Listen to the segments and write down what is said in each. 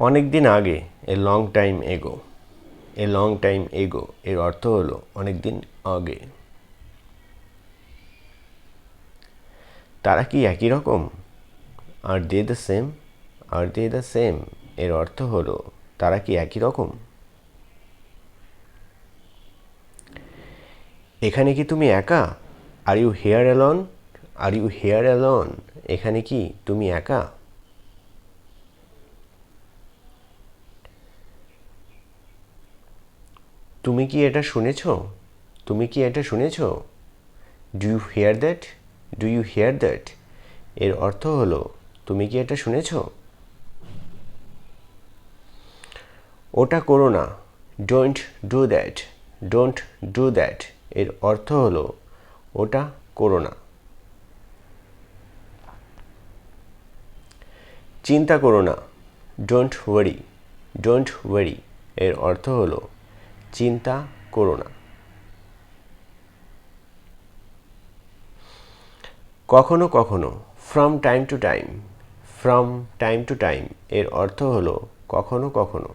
অনেক দিন আগে এ লং টাইম এগো এ লং টাইম এগো এর অর্থ হলো অনেক দিন আগে। তারা কি একই রকম? Are they the same are they the same এর অর্থ হলো, তারা কি একই রকম? এখানে কি তুমি একা? Are you here alone are you here alone এখানে কি তুমি একা? তুমি কি এটা শুনেছ? তুমি কি এটা শুনেছ? Do you hear that do you hear that এর অর্থ হলো, তুমি কি এটা শুনেছ? ওটা করো না। Don't do that don't do that এর অর্থ হলো, ওটা করো না। চিন্তা করো না। ডোন্ট ওয়ারি ডোন্ট ওয়ারি এর অর্থ হলো চিন্তা করো না। কখনো কখনো from time to time from time to time এর অর্থ হলো কখনো কখনো।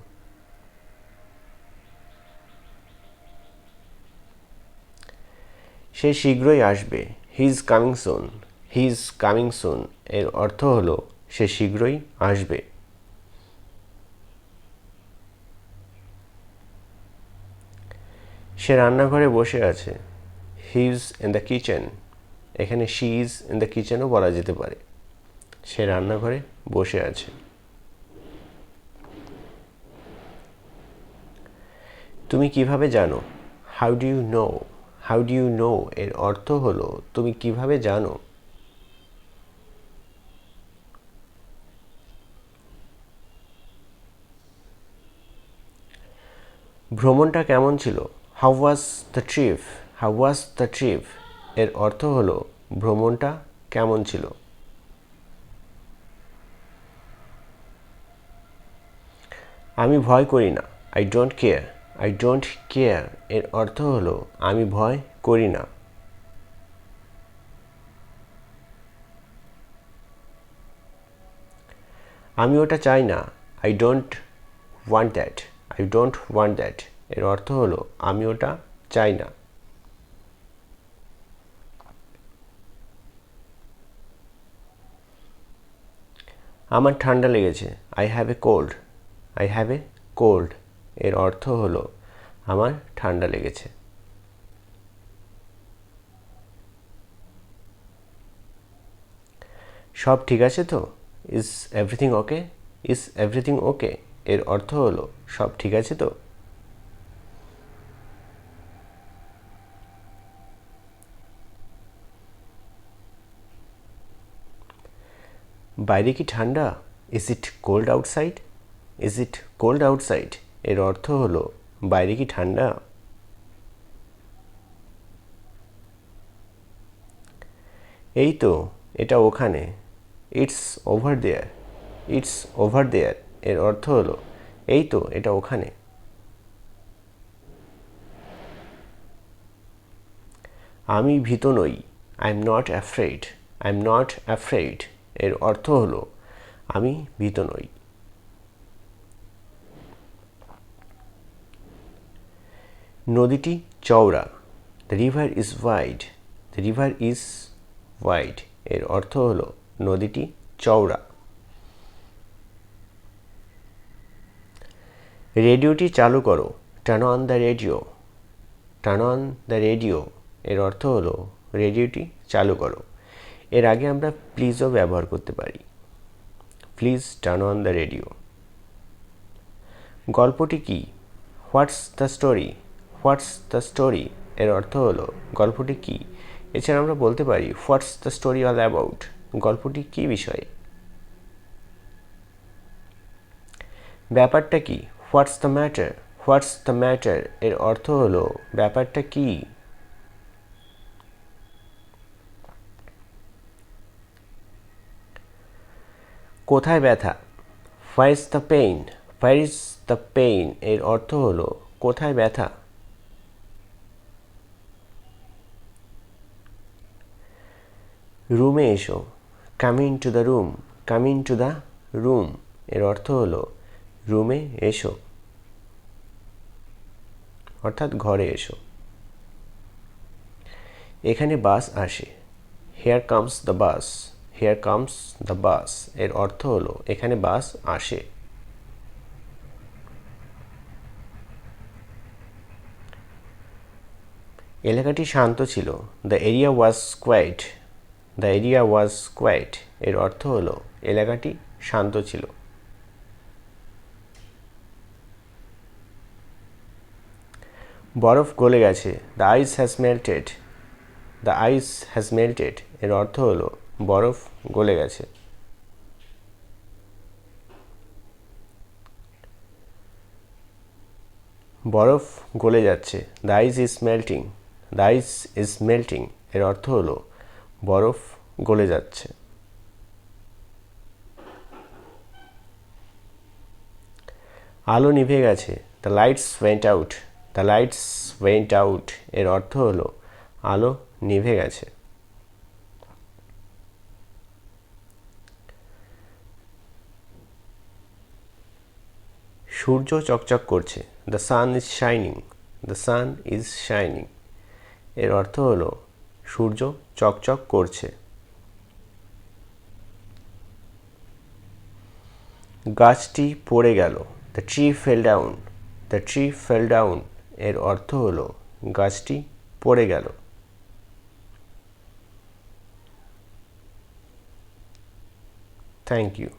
সে শীঘ্রই আসবে his coming soon his coming soon এর অর্থ হলো সে শীঘ্রই আসবে। সে রান্নাঘরে বসে আছে। হিজ ইন দ্য কিচেন এখানে শি ইজ ইন দ্য কিচেনও বলা যেতে পারে। সে রান্নাঘরে বসে আছে। তুমি কীভাবে জানো? How do you know how do you know এর অর্থ হলো, তুমি কীভাবে জানো? ভ্রমণটা কেমন ছিল? How was the trip how was the trip এর অর্থ হলো, ভ্রমণটা কেমন ছিল? আমি ভয় করি না। I don't care I don't care এর অর্থ হলো, আমি ভয় করি না। আমি ওটা চাই না। I don't want that I don't want that এর অর্থ হলো, আমি ওটা চাই না। আমার ঠান্ডা লেগেছে। I have a cold I have a cold এর অর্থ হলো, আমার ঠান্ডা লেগেছে। সব ঠিক আছে তো? Is everything okay is everything okay এর অর্থ হলো, সব ঠিক আছে তো? বাইরে কি ঠান্ডা? Is it cold outside is it cold outside এর অর্থ হলো, বাইরে কি ঠান্ডা? এই তো, এটা ওখানে। It's over there it's over there এর অর্থ হলো, এই তো, এটা ওখানে। আমি ভীত নই। I am not afraid I am not afraid এর অর্থ হলো, আমি ভীত নই। নদীটি চওড়া। The river is wide the river is wide এর অর্থ হলো, নদীটি চওড়া। রেডিওটি চালু করো। Turn on the radio turn on the radio এর অর্থ হলো, রেডিওটি চালু করো। এর আগে আমরা প্লিজও ব্যবহার করতে পারি। Please turn on the radio গল্পটি কি? What's the story what's the story এর অর্থ হলো, গল্পটি কি? এছাড়া আমরা বলতে পারি what's the story all about গল্পটি কি বিষয়ে? ব্যাপারটা কি? What's the matter what's the matter এর অর্থ হলো, ব্যাপারটা কি? কোথায় ব্যথা? Where is the pain where is the pain এর অর্থ হলো, কোথায় ব্যথা? রুমে এসো। Come to the room come to the room এর অর্থ হলো, রুমে এসো। অর্থাৎ ঘরে এসো। এখানে বাস আসে। Here comes the bus here comes the বাসের অর্থ হলো, এখানে বাস আসে। এলাকাটি শান্ত ছিল। The area was quiet the area was quiet এর অর্থ হলো, এলাকাটি শান্ত ছিল। বরফ গলে গেছে। The ice has melted the ice has melted এর অর্থ হলো বরফ গলে গেছে। বরফ গলে যাচ্ছে। The ice is melting the ice is melting এর অর্থ হলো বরফ গলে যাচ্ছে। আলো নিভে গেছে। The lights went out the lights went out এর অর্থ হলো আলো নিভে গেছে। সূর্য চকচক করছে। The sun is shining the sun is shining এর অর্থ হলো, সূর্য চকচক করছে। গাছটি পড়ে গেল। The tree fell down the tree fell down এর অর্থ হলো, গাছটি পড়ে গেল। Thank you